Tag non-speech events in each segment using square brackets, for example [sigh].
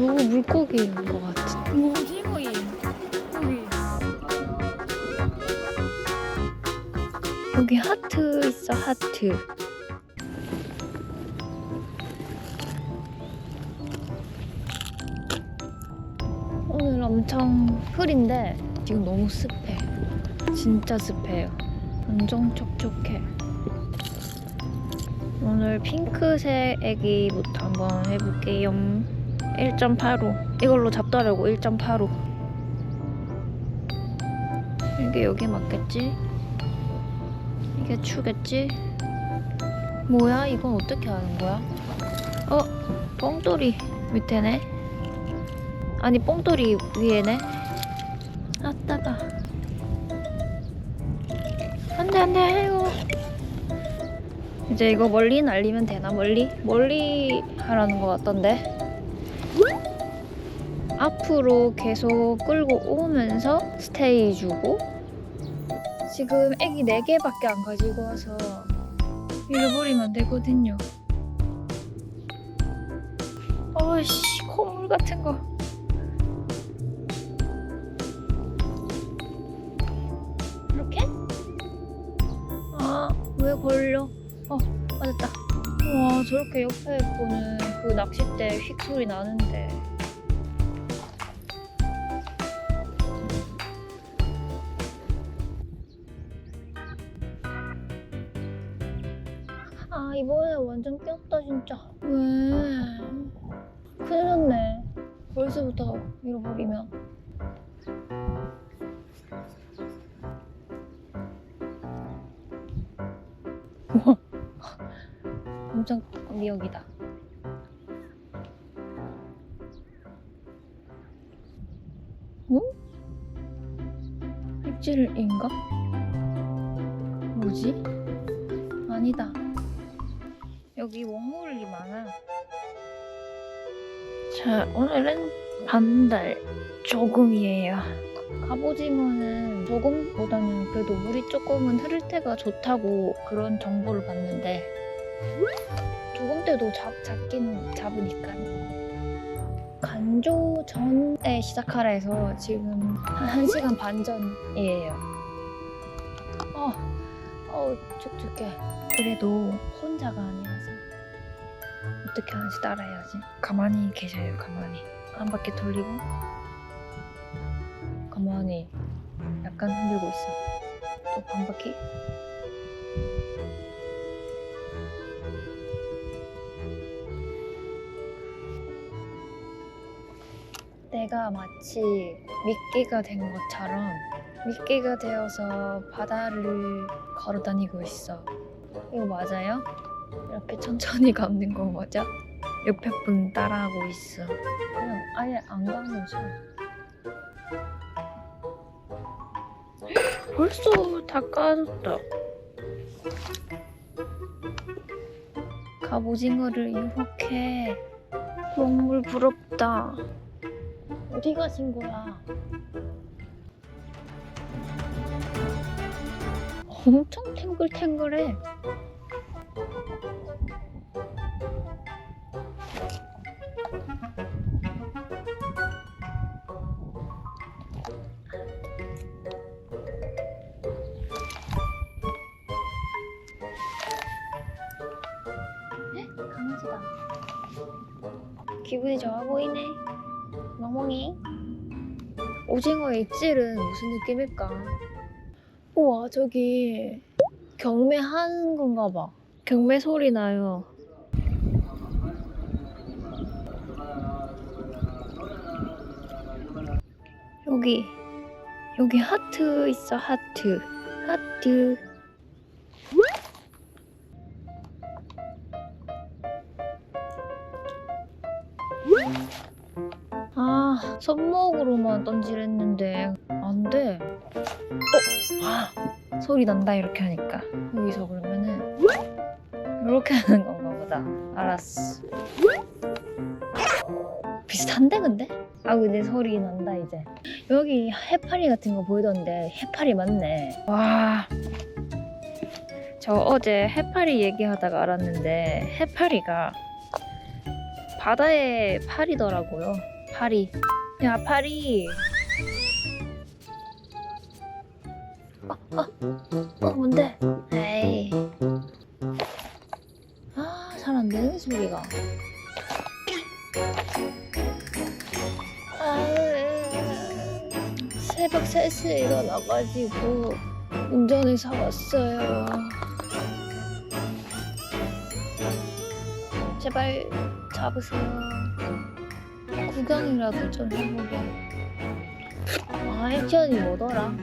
저거 물고기인 것 같은. 오징어인. 여기. 여기 하트 있어 하트. 오늘 엄청 흐린데 지금 너무 습해. 진짜 습해요. 엄청 촉촉해. 오늘 핑크색 애기부터 한번 해볼게요. 1.85 이걸로 잡더라고 1.85 이게 여기 맞겠지? 이게 추겠지? 뭐야 이건 어떻게 하는 거야? 어? 뽕돌이 밑에네? 아니 뽕돌이 위에네? 아 따가 안돼 안돼 아이고 이제 이거 멀리 날리면 되나 멀리? 멀리 하라는 것 같던데 앞으로 계속 끌고 오면서 스테이 주고 지금 애기 4개밖에 안 가지고 와서 잃어버리면 안 되거든요 어이씨 콧물 같은 거 이렇게? 아왜 걸려? 어 맞았다 와 저렇게 옆에 보는 그 낚싯대 휙 소리 나는데 아 이번에 완전 꼈다 진짜. 왜? 큰일 났네. 벌써부터 잃어버리면. 우와 [laughs] 엄청 미역이다. 어? 입질인가? 뭐지? 아니다 여기 원물이 많아. 자, 오늘은 반달 조금이에요. 갑오징어는 조금보다는 그래도 물이 조금은 흐를 때가 좋다고 그런 정보를 봤는데 조금 때도 잡, 잡긴 잡으니까 간조 전에 시작하라 해서 지금 한 1시간 반 전이에요. 어, 어, 촉촉해. 그래도 혼자가 아니라서 어떻게 하는지 따라해야지. 가만히 계셔요, 가만히. 한 바퀴 돌리고 가만히 약간 흔들고 있어. 또 반 바퀴. 내가 마치 미끼가 된 것처럼 미끼가 되어서 바다를 걸어 다니고 있어. 이거 맞아요? 이렇게 천천히 감는 거 맞아? 옆에 분 따라하고 있어. 그냥 아예 안 감으셔. [gasps] 벌써 다 까졌다. 갑오징어를 유혹해. 먹물 부럽다. 어디 가신 거야? 엄청 탱글탱글해. 에? 강아지다. 기분이 좋아 보이네. 멍멍이. 오징어의 입질은 무슨 느낌일까? 저기 경매 하는 건가 봐. 경매 소리 나요. 여기, 여기 하트 있어, 하트. 하트. 손목으로만 던지랬는데 안 돼. 어? 아, 소리 난다 이렇게 하니까. 여기서 그러면은 이렇게 하는 건가 보다. 알았어. 비슷한데 근데? 아 근데 소리 난다 이제. 여기 해파리 같은 거 보이던데 해파리 맞네. 와. 저 어제 해파리 얘기하다가 알았는데 해파리가 바다에 파리더라고요. 파리. 야 파리. 어, 어, 어 뭔데? 에이. 아, 잘 안 되는 소리가. 아, 새벽 3시에 일어나가지고 운전해서 왔어요. 제발 잡으세요. 구경이라도 좀 해보게. 아, 액션이 뭐더라?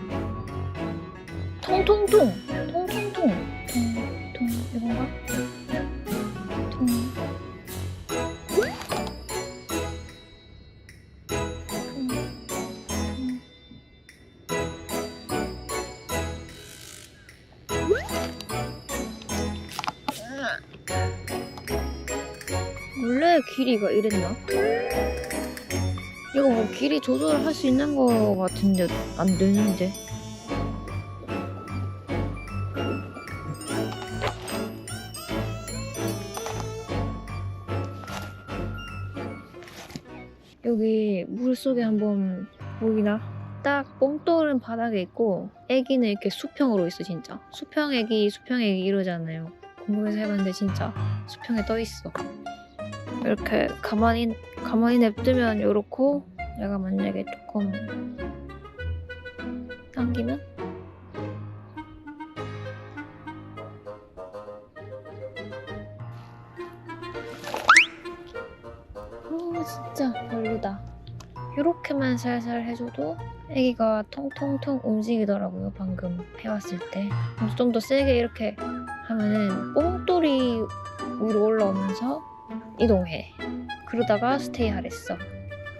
통통통! 통통통! 통통, 이건가? 통. 통. 통. 원래 길이가 이랬나? 이거 뭐 길이 조절할 수 있는 거 같은데 안 되는데. 여기 물 속에 한번 보이나? 딱뽕 떠오른 바닥에 있고 애기는 이렇게 수평으로 있어 진짜. 수평 애기, 수평 애기 이러잖아요. 궁금해서 해봤는데 진짜 수평에 떠 있어. 이렇게 가만히 가만히 냅두면 요렇고 내가 만약에 조금 당기면? 오 진짜 별로다. 요렇게만 살살 해줘도 애기가 통통통 움직이더라고요 방금 해왔을 때. 좀더 세게 이렇게 하면은 뽕돌이 위로 올라오면서 이동해. 그러다가 스테이 하랬어.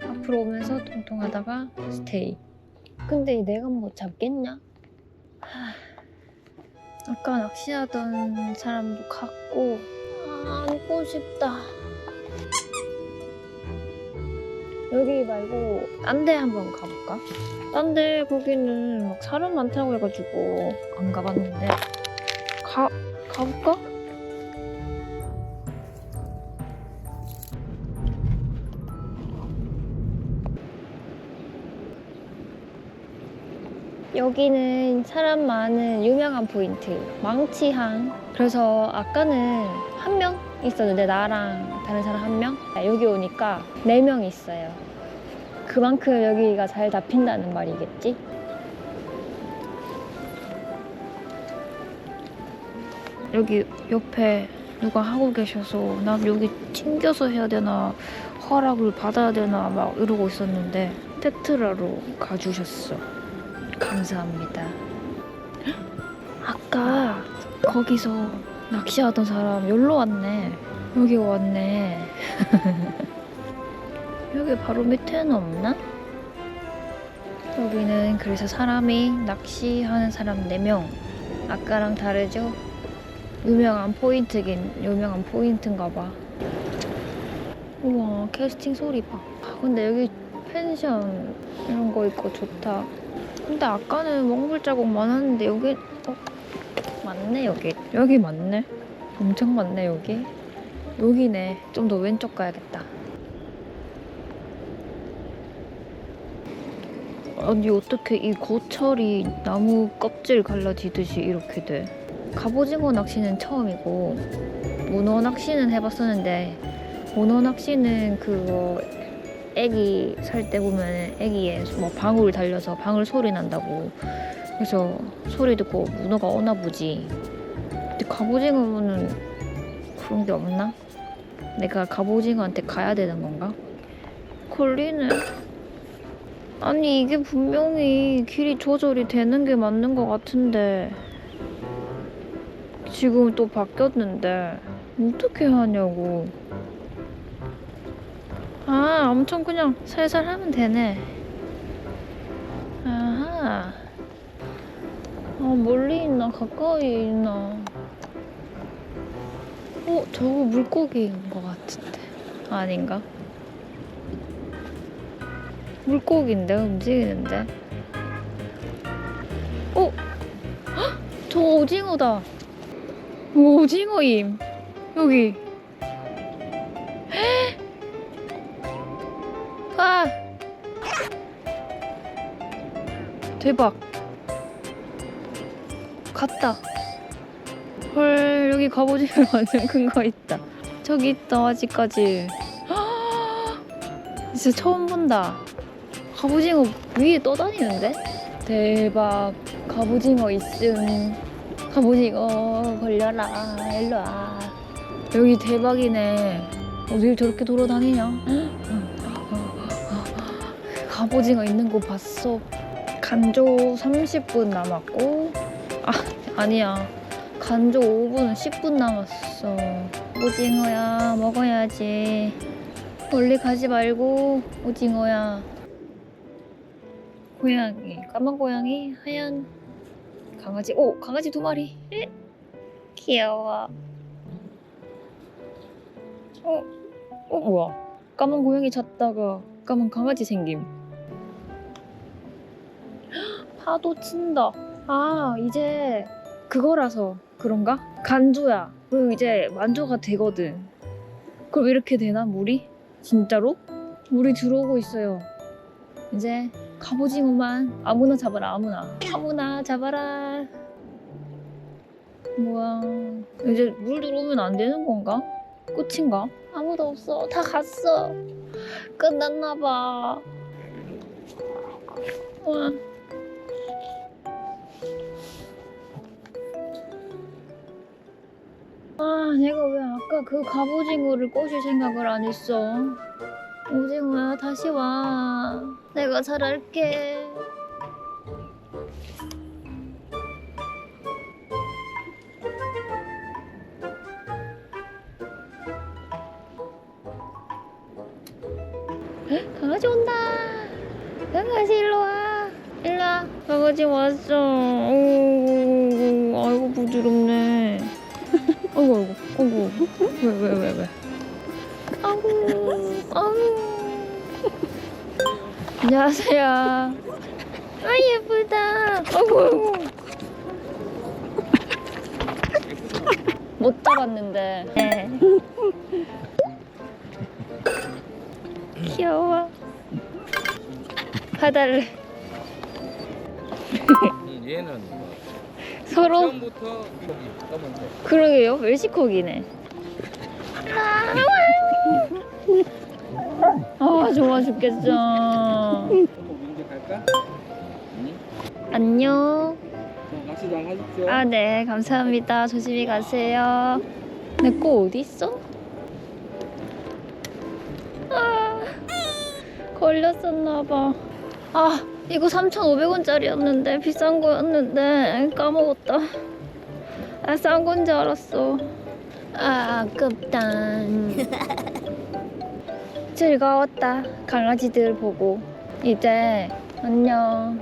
앞으로 오면서 통통하다가 스테이. 근데 내가 뭐 잡겠냐? 하... 아까 낚시하던 사람도 갔고 아, 안고 싶다. 여기 말고 딴 데 한번 가볼까? 딴 데 거기는 막 사람 많다고 해가지고 안 가봤는데 가 가볼까? 여기는 사람 많은 유명한 포인트 망치항 그래서 아까는 한 명 있었는데 나랑 다른 사람 한 명? 여기 오니까 네 명 있어요. 그만큼 여기가 잘 잡힌다는 말이겠지? 여기 옆에 누가 하고 계셔서 난 여기 튕겨서 해야 되나 허락을 받아야 되나 막 이러고 있었는데 테트라로 가주셨어 감사합니다. 아까 거기서 낚시하던 사람 여기로 왔네. 여기 왔네. [laughs] 여기 바로 밑에는 없나? 여기는 그래서 사람이 낚시하는 사람 4명. 아까랑 다르죠? 유명한 포인트긴 유명한 포인트인가 봐. 우와, 캐스팅 소리 봐. 아, 근데 여기 펜션 이런 거 있고 좋다. 근데 아까는 먹물 자국 많았는데 여기 어? 맞네 여기. 여기 맞네? 엄청 많네 여기. 여기네. 좀 더 왼쪽 가야겠다. 아니 어떻게 이 고철이 나무 껍질 갈라지듯이 이렇게 돼? 갑오징어 낚시는 처음이고 문어 낚시는 해봤었는데 문어 낚시는 그거 애기 살 때 보면 애기에 뭐 방울 달려서 방울 소리 난다고. 그래서 소리 듣고 문어가 오나 보지. 근데 갑오징어는 그런 게 없나? 내가 갑오징어한테 가야 되는 건가? 걸리네. 아니 이게 분명히 길이 조절이 되는 게 맞는 것 같은데. 지금 또 바뀌었는데 어떻게 하냐고 아, 엄청 그냥 살살 하면 되네. 아하. 아, 멀리 있나? 가까이 있나? 어, 저거 물고기인 것 같은데. 아닌가? 물고기인데, 움직이는데? 어? 헉! 저 오징어다. 오징어임. 여기. 대박. 갔다. 헐 여기 갑오징어 [laughs] 완전 큰 거 있다. 저기 있다 아직까지. [gasps] 진짜 처음 본다. 갑오징어 위에 떠다니는데? 대박. 갑오징어 있음. 갑오징어 걸려라 일로와. 여기 대박이네. 어딜 저렇게 돌아다니냐 [gasps] 갑오징어 있는 거 봤어? 간조 30분 남았고 아 아니야. 간조 5분 10분 남았어. 오징어야 먹어야지. 멀리 가지 말고 오징어야. 고양이 까만 고양이 하얀 강아지. 오 강아지 두 마리. 에? 귀여워. 어? 어 뭐야? 까만 고양이 잤다가 까만 강아지 생김 파도 친다 아 이제 그거라서 그런가? 간조야 그리고 이제 만조가 되거든 그럼 이렇게 되나 물이? 진짜로? 물이 들어오고 있어요 이제 갑오징어만 아무나 잡아라 아무나 아무나 잡아라 뭐야 이제 물 들어오면 안 되는 건가? 끝인가? 아무도 없어 다 갔어 끝났나 봐 와. 아 내가 왜 아까 그 갑오징어를 꼬실 생각을 안 했어? 오징어야 다시 와. 내가 잘할게. 강아지 온다. 강아지 일로 와. 일로 와. 강아지 왔어. 오, 아이고 부드럽네 아이고 왜왜 왜 왜, 아이고 아이고 안녕하세요. 아 예쁘다. 아이고 못 잡았는데. 네. 귀여워. 바다를 얘는 뭐 서로? 처음부터 그러게요. 멜시코기네 아 좋아 죽겠어? 안녕. 자, 낚시장 하십시오 아 네 감사합니다. 조심히 가세요. 내 거 어디 있어? 아 걸렸었나 봐. 아 이거 3,500원짜리였는데 비싼 거였는데 까먹었다. 아 싼 건 줄 알았어. 아 아깝다. 즐거웠다. 강아지들 보고. 이제 안녕